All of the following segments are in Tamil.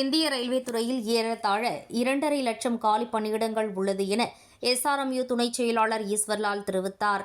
இந்திய ரயில்வே துறையில் ஏறத்தாழ இரண்டரை லட்சம் காலி பணியிடங்கள் உள்ளது என எஸ்ஆர்எம்யூ துணைச் செயலாளர் ஈஸ்வர்லால் தெரிவித்தார்.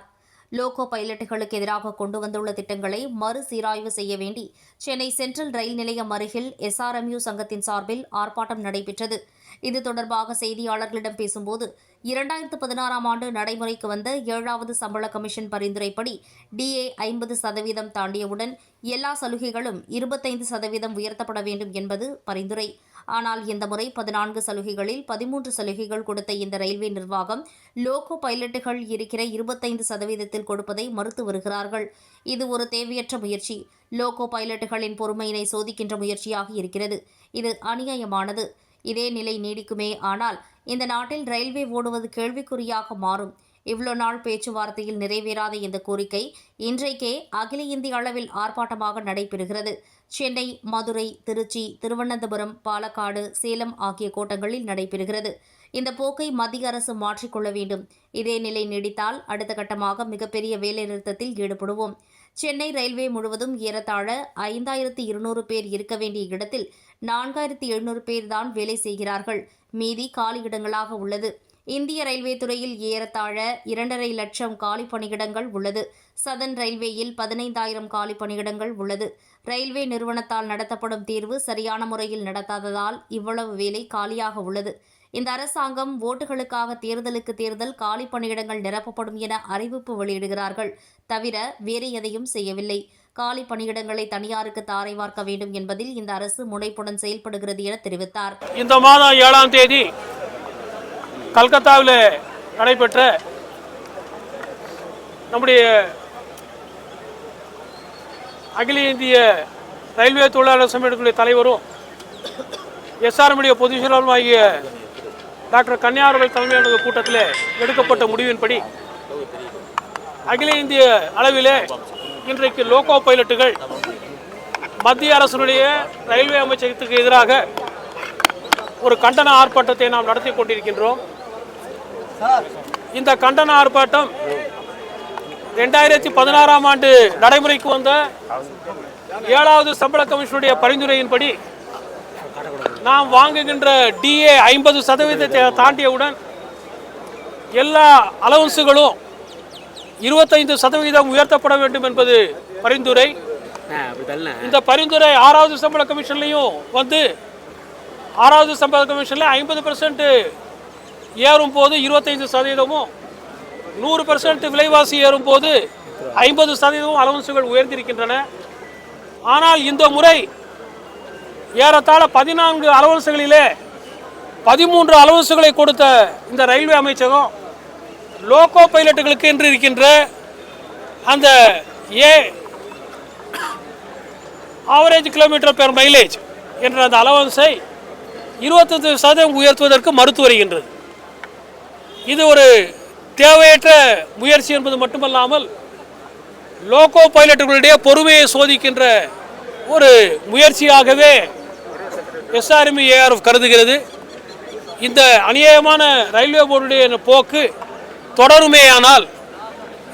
லோகோ பைலட்டுகளுக்கு எதிராக கொண்டு வந்துள்ள திட்டங்களை மறுசீராய்வு செய்ய வேண்டி சென்னை சென்ட்ரல் ரயில் நிலையம் அருகில் எஸ்ஆர்எம்யூ சங்கத்தின் சார்பில் ஆர்ப்பாட்டம் நடைபெற்றது. இது தொடர்பாக செய்தியாளர்களிடம் பேசும்போது இரண்டாயிரத்து பதினாறாம் ஆண்டு நடைமுறைக்கு வந்த ஏழாவது சம்பள கமிஷன் பரிந்துரைப்படி டிஏ ஐம்பது சதவீதம் தாண்டியவுடன் எல்லா சலுகைகளும் இருபத்தைந்து சதவீதம் உயர்த்தப்பட வேண்டும் என்பது பரிந்துரை. ஆனால் இந்த முறை பதினான்கு சலுகைகளில் பதிமூன்று சலுகைகள் கொடுத்த இந்த ரயில்வே நிர்வாகம் லோகோ பைலட்டுகள் இருக்கிற இருபத்தைந்து சதவீதத்தில் கொடுப்பதை மறுத்து வருகிறார்கள். இது ஒரு தேவையற்ற முயற்சி. லோகோ பைலட்டுகளின் பொறுமையினை சோதிக்கின்ற முயற்சியாக இருக்கிறது. இது அநியாயமானது. இதே நிலை நீடிக்குமே ஆனால் இந்த நாட்டில் ரயில்வே ஓடுவது கேள்விக்குறியாக மாறும். இவ்வளோ நாள் பேச்சுவார்த்தையில் நிறைவேறாத இந்த கோரிக்கை இன்றைக்கே அகில இந்திய அளவில் ஆர்ப்பாட்டமாக நடைபெறுகிறது. சென்னை மதுரை திருச்சி திருவனந்தபுரம் பாலக்காடு சேலம் ஆகிய கோட்டங்களில் நடைபெறுகிறது. இந்த போக்கை மத்திய அரசு மாற்றிக்கொள்ள வேண்டும். இதே நிலை நீடித்தால் அடுத்த கட்டமாக மிகப்பெரிய வேலைநிறுத்தத்தில் ஈடுபடுவோம். சென்னை ரயில்வே முழுவதும் ஏறத்தாழ ஐந்தாயிரத்து இருநூறு பேர் இருக்க வேண்டிய இடத்தில் நான்காயிரத்து எழுநூறு பேர் தான் வேலை செய்கிறார்கள். மீதி காலியிடங்களாக உள்ளது. இந்திய ரயில்வே துறையில் ஏறத்தாழ இரண்டரை லட்சம் காலி பணியிடங்கள் உள்ளது. சதன் ரயில்வேயில் பதினைந்தாயிரம் காலி பணியிடங்கள் உள்ளது. ரயில்வே நிறுவனத்தால் நடத்தப்படும் தேர்வு சரியான முறையில் நடத்தாததால் இவ்வளவு வேலை காலியாக உள்ளது. இந்த அரசாங்கம் ஓட்டுகளுக்காக தேர்தலுக்கு தேர்தல் காலி பணியிடங்கள் நிரப்பப்படும் என அறிவிப்பு வெளியிடுகிறார்கள். தவிர வேறு எதையும் செய்யவில்லை. காலி பணியிடங்களை தனியாருக்கு தாரை வார்க்க வேண்டும் என்பதில் இந்த அரசு முனைப்புடன் செயல்படுகிறது என தெரிவித்தார். இந்த மாதம் ஏழாம் தேதி கல்கத்தாவில் நடைபெற்ற நம்முடைய அகில இந்திய ரயில்வே தொழிலாளர் சம்மேளனத்துடைய தலைவரும் எஸ்ஆர்எம்முடைய பொதுச் செயலாளரும் ஆகிய டாக்டர் கன்னியாரவர்கள் தலைமையான கூட்டத்தில் எடுக்கப்பட்ட முடிவின்படி அகில இந்திய அளவிலே இன்றைக்கு லோகோ பைலட்டுகள் மத்திய அரசினுடைய ரயில்வே அமைச்சகத்துக்கு எதிராக ஒரு கண்டன ஆர்ப்பாட்டத்தை நாம் நடத்தி கொண்டிருக்கின்றோம். இந்த கண்டன ஆர்ப்பாட்டம் ரெண்டாயிரத்தி பதினாறாம் ஆண்டு நடைமுறைக்கு வந்த ஏழாவது சம்பள கமிஷனுடைய பரிந்துரையின்படி நாம் வாங்குகின்ற டிஏ ஐம்பது சதவீதத்தை தாண்டியவுடன் எல்லா அலவன்ஸுகளும் இருபத்தைந்து சதவீதம் உயர்த்தப்பட வேண்டும் என்பது பரிந்துரை. இந்த பரிந்துரை ஆறாவது சம்பள கமிஷன்லையும் வந்து ஆறாவது சம்பள கமிஷனில் ஐம்பது பர்சன்ட் ஏறும் போது இருபத்தைந்து சதவீதமும் நூறு பர்சன்ட் விலைவாசி ஏறும் போது ஐம்பது சதவீதமும் அலவன்ஸுகள் உயர்ந்திருக்கின்றன. ஆனால் இந்த முறை ஏறத்தாழ பதினான்கு அலவன்ஸுகளிலே பதிமூன்று அலவன்ஸுகளை கொடுத்த இந்த ரயில்வே அமைச்சகம் லோகோ பைலட்டுகளுக்கு என்று இருக்கின்ற அந்த a average kilometre per mileage என்ற அந்த அலவன்ஸை இருபத்தஞ்சு சதவீதம் உயர்த்துவதற்கு மறுத்து வருகின்றது. இது ஒரு தேவையற்ற முயற்சி என்பது மட்டுமல்லாமல் லோகோ பைலட்டுகளுடைய பொறுமையை சோதிக்கின்ற ஒரு முயற்சியாகவே எஸ்ஆர்எம்இ ஏஆர்எஃப் கருதுகிறது. இந்த அநியாயமான ரயில்வே போர்டுடைய போக்கு தொடருமேயானால்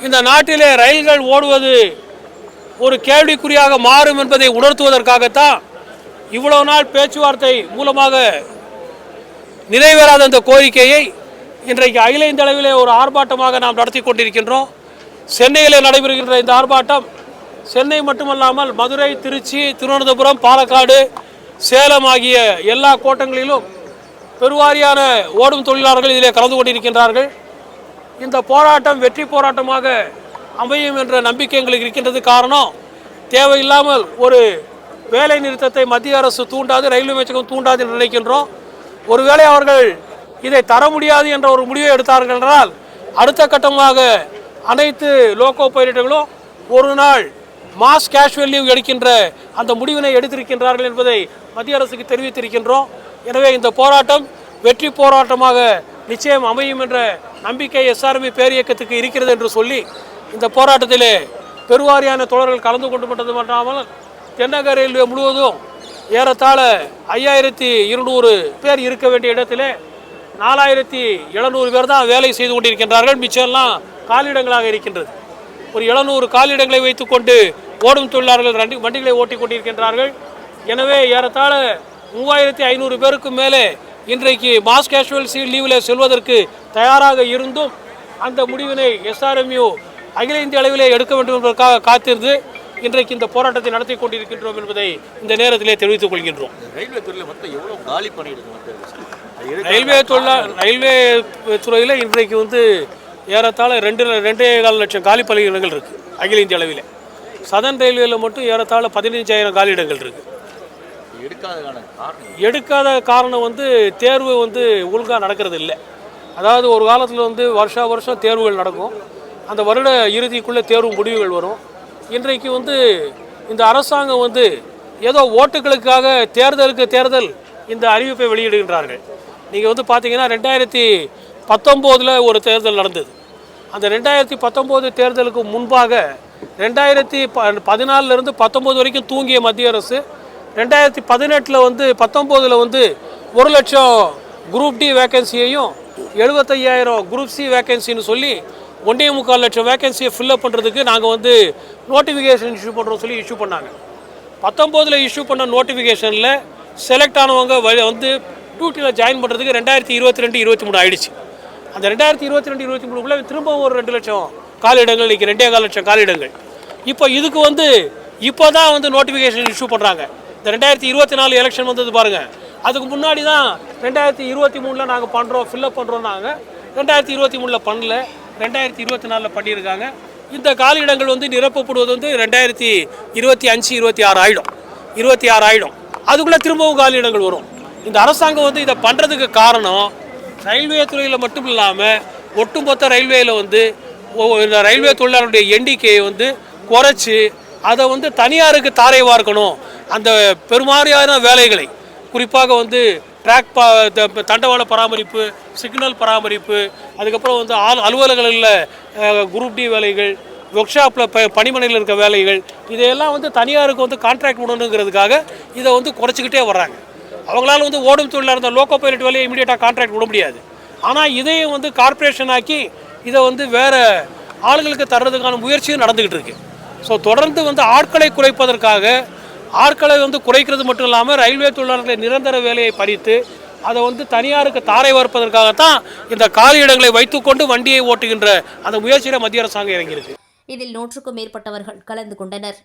இந்த நாட்டிலே ரயில்கள் ஓடுவது ஒரு கேள்விக்குறியாக மாறும் என்பதை உணர்த்துவதற்காகத்தான் இவ்வளவு நாள் பேச்சுவார்த்தை மூலமாக நிறைவேறாத அந்த கோரிக்கையை இன்றைக்கு அகில இந்திய அளவிலே ஒரு ஆர்ப்பாட்டமாக நாம் நடத்தி கொண்டிருக்கின்றோம். சென்னையிலே நடைபெறுகின்ற இந்த ஆர்ப்பாட்டம் சென்னை மட்டுமல்லாமல் மதுரை திருச்சி திருவனந்தபுரம் பாலக்காடு சேலம் ஆகிய எல்லா கோட்டங்களிலும் பெருவாரியான ஓடும் தொழிலாளர்கள் இதிலே கலந்து கொண்டிருக்கின்றார்கள். இந்த போராட்டம் வெற்றி போராட்டமாக அமையும் என்ற நம்பிக்கை எங்களுக்கு இருக்கின்றது. காரணம் தேவையில்லாமல் ஒரு வேலை நிறுத்தத்தை மத்திய அரசு தூண்டாது ரயில்வே அமைச்சகம் தூண்டாது என்று நினைக்கின்றோம். ஒருவேளை அவர்கள் இதை தர முடியாது என்ற ஒரு முடிவை எடுத்தார்கள் என்றால் அடுத்த கட்டமாக அனைத்து லோகோ பைலட்டுகளும் ஒரு நாள் மாஸ் கேஷுவல் லீவ் எடுக்கின்ற அந்த முடிவினை எடுத்திருக்கின்றார்கள் என்பதை மத்திய அரசுக்கு தெரிவித்திருக்கின்றோம். எனவே இந்த போராட்டம் வெற்றி போராட்டமாக நிச்சயம் அமையும் என்ற நம்பிக்கை எஸ்ஆர்பி பேரியக்கத்துக்கு இருக்கிறது என்று சொல்லி இந்த போராட்டத்திலே பெருவாரியான தோழர்கள் கலந்து கொண்டு மட்டும் மட்டுமல்லாமல் தென்னக ரயில்வே முழுவதும் ஏறத்தாழ ஐயாயிரத்தி இருநூறு பேர் இருக்க வேண்டிய இடத்திலே நாலாயிரத்தி எழுநூறு பேர் தான் வேலை செய்து கொண்டிருக்கின்றார்கள். மிச்சம்லாம் காலிடங்களாக இருக்கின்றது. ஒரு எழுநூறு காலிடங்களை வைத்துக்கொண்டு ஓடும் தொழிலாளர்கள் வண்டி வண்டிகளை ஓட்டி கொண்டிருக்கின்றார்கள். எனவே ஏறத்தாழ மூவாயிரத்தி ஐநூறு பேருக்கு மேலே இன்றைக்கு மாஸ் கேஷுவல் சீ லீவில் செல்வதற்கு தயாராக இருந்தும் அந்த முடிவினை எஸ்ஆர்எம்யூ அகில இந்திய அளவிலே எடுக்க வேண்டும் என்பதற்காக காத்திருந்து இன்றைக்கு இந்த போராட்டத்தை நடத்தி கொண்டிருக்கின்றோம் என்பதை இந்த நேரத்திலே தெரிவித்துக் கொள்கின்றோம். ரயில்வே துறையில் மொத்தம் எவ்வளோ காலி பணியிடங்கள் ரயில்வே தொழிலா ரயில்வே துறையில் இன்றைக்கு வந்து ஏறத்தாழ ரெண்டு ரெண்டே கால் லட்சம் காலி பணியிடங்கள் இருக்குது அகில இந்திய அளவில். சதன் ரயில்வேல மட்டும் ஏறத்தாழ பதினஞ்சாயிரம் காலியிடங்கள் இருக்குது எடுக்காததுக்கான காரணம்? எடுக்காத காரணம் வந்து தேர்வு வந்து ஒழுங்காக நடக்கிறது இல்லை. அதாவது ஒரு காலத்தில் வந்து வருஷா வருஷம் தேர்வுகள் நடக்கும். அந்த வருட இறுதிக்குள்ளே தேர்வு முடிவுகள் வரும். இன்றைக்கு வந்து இந்த அரசாங்கம் வந்து ஏதோ ஓட்டுகளுக்காக தேர்தலுக்கு தேர்தல் இந்த அறிவிப்பை வெளியிடுகின்றார்கள். நீங்கள் வந்து பார்த்தீங்கன்னா ரெண்டாயிரத்தி பத்தொம்போதில் ஒரு தேர்தல் நடந்தது. அந்த ரெண்டாயிரத்தி பத்தொம்போது தேர்தலுக்கு முன்பாக ரெண்டாயிரத்தி ப பதினாலிருந்து பத்தொம்போது வரைக்கும் தூங்கிய மத்திய அரசு ரெண்டாயிரத்தி பதினெட்டில் வந்து பத்தொம்போதில் வந்து ஒரு லட்சம் குரூப் டி வேக்கன்சியையும் எழுபத்தையாயிரம் குரூப் சி வேக்கன்சின்னு சொல்லி ஒன்றே முக்கால் லட்சம் வேக்கன்சியை ஃபில்அப் பண்ணுறதுக்கு நாங்கள் வந்து நோட்டிஃபிகேஷன் இஷ்யூ பண்ணுறோம் சொல்லி இஷ்யூ பண்ணாங்க. பத்தொம்போதில் இஷ்யூ பண்ண நோட்டிஃபிகேஷனில் செலக்ட் ஆனவங்க வந்து டியூட்டியில் ஜாயின் பண்ணுறதுக்கு ரெண்டாயிரத்தி இருபத்தி ரெண்டு இருபத்தி மூணு ஆயிடுச்சு. அந்த ரெண்டாயிரத்தி இருபத்தி ரெண்டு இருபத்தி மூணுக்குள்ளே திரும்பவும் ஒரு ரெண்டு லட்சம் காலிடங்கள் இன்றைக்கி ரெண்டே கால் லட்சம் காலிடங்கள். இப்போ இதுக்கு வந்து இப்போ தான் வந்து நோட்டிஃபிகேஷன் இஷ்யூ பண்ணுறாங்க. இந்த ரெண்டாயிரத்தி இருபத்தி நாலு எலெக்ஷன் வந்தது பாருங்கள் அதுக்கு முன்னாடி தான் ரெண்டாயிரத்தி இருபத்தி மூணில் நாங்கள் பண்ணுறோம் ஃபில்அப் பண்ணுறோம் நாங்கள் ரெண்டாயிரத்தி இருபத்தி மூணில் பண்ணல ரெண்டாயிரத்தி இருபத்தி நாலில் பண்ணியிருக்காங்க. இந்த காலியிடங்கள் வந்து நிரப்பப்படுவது வந்து ரெண்டாயிரத்தி இருபத்தி அஞ்சு இருபத்தி ஆறு ஆயிடும். இருபத்தி ஆறு ஆயிடும். அதுக்குள்ளே திரும்பவும் காலியிடங்கள் வரும். இந்த அரசாங்கம் வந்து இதை பண்ணுறதுக்கு காரணம் ரயில்வே துறையில் மட்டும் இல்லாமல் ஒட்டுமொத்த ரயில்வேயில் வந்து இந்த ரயில்வே தொழிலாளருடைய எண்ணிக்கையை வந்து குறைச்சி அதை வந்து தனியாருக்கு தாரை வார்க்கணும் அந்த பெருமாறியான வேலைகளை குறிப்பாக வந்து ட்ராக் பா த- தண்டவாள பராமரிப்பு சிக்னல் பராமரிப்பு அதுக்கப்புறம் வந்து ஆள் அலுவலகங்களில் குரூப் டி வேலைகள் ஒர்க் ஷாப்பில் ப பணிமனையில் இருக்க வேலைகள் இதையெல்லாம் வந்து தனியாருக்கு வந்து கான்ட்ராக்ட் விடணுங்கிறதுக்காக இதை வந்து குறைச்சிக்கிட்டே வர்றாங்க. அவங்களால வந்து ஓடும் தொழிலாக இருந்த லோக்கோ பைலட் வேலையை இமீடியட்டாக கான்ட்ராக்ட் விட முடியாது. ஆனால் இதையும் வந்து கார்ப்பரேஷன் ஆக்கி இதை வந்து வேறு ஆளுங்களுக்கு தர்றதுக்கான முயற்சியும் நடந்துக்கிட்டு இருக்கு. ஸோ தொடர்ந்து வந்து ஆட்களை குறைப்பதற்காக ஆட்களை வந்து குறைக்கிறது மட்டும் இல்லாமல் ரயில்வே தொழிலாளர்களை நிரந்தர வேலையை பறித்து அதை வந்து தனியாருக்கு தாரை வார்ப்பதற்காகத்தான் இந்த காலியிடங்களை வைத்துக்கொண்டு வண்டியை ஓட்டுகின்ற அந்த முயற்சியில் மத்திய அரசாங்கம் இறங்கியிருக்கு. இதில் நூற்றுக்கும் மேற்பட்டவர்கள் கலந்து கொண்டனர்.